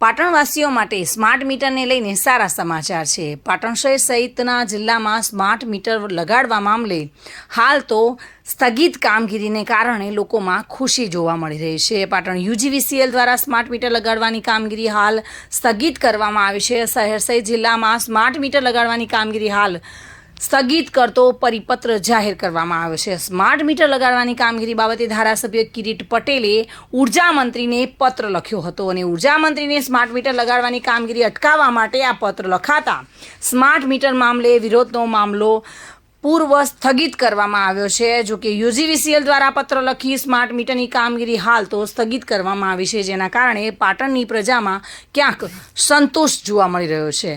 પાટણવાસીઓ માટે સ્માર્ટ મીટરને લઈને સારા સમાચાર છે. પાટણ શહેર સહિતના જિલ્લામાં સ્માર્ટ મીટર લગાડવા મામલે હાલ તો સ્થગિત કામગીરીને કારણે લોકોમાં ખુશી જોવા મળી રહી છે. પાટણ યુજીવીસીએલ દ્વારા સ્માર્ટ મીટર લગાડવાની કામગીરી હાલ સ્થગિત કરવામાં આવી છે. શહેર સહિત જિલ્લામાં સ્માર્ટ મીટર લગાડવાની કામગીરી હાલ સ્થગિત કરતો પરિપત્ર જાહેર કરવામાં આવ્યો છે. સ્માર્ટ મીટર લગાડવાની કામગીરી બાબતે ધારાસભ્ય કિરીટ પટેલે ઊર્જા મંત્રીને પત્ર લખ્યો હતો અને ઊર્જા મંત્રીને સ્માર્ટ મીટર લગાડવાની કામગીરી અટકાવવા માટે આ પત્ર લખાતા સ્માર્ટ મીટર મામલે વિરોધનો મામલો પૂર્વ સ્થગિત કરવામાં આવ્યો છે. જો કે યુજીવીસીએલ દ્વારા પત્ર લખી સ્માર્ટ મીટરની કામગીરી હાલ તો સ્થગિત કરવામાં આવી છે, જેના કારણે પાટણની પ્રજામાં ક્યાંક સંતોષ જોવા મળી રહ્યો છે.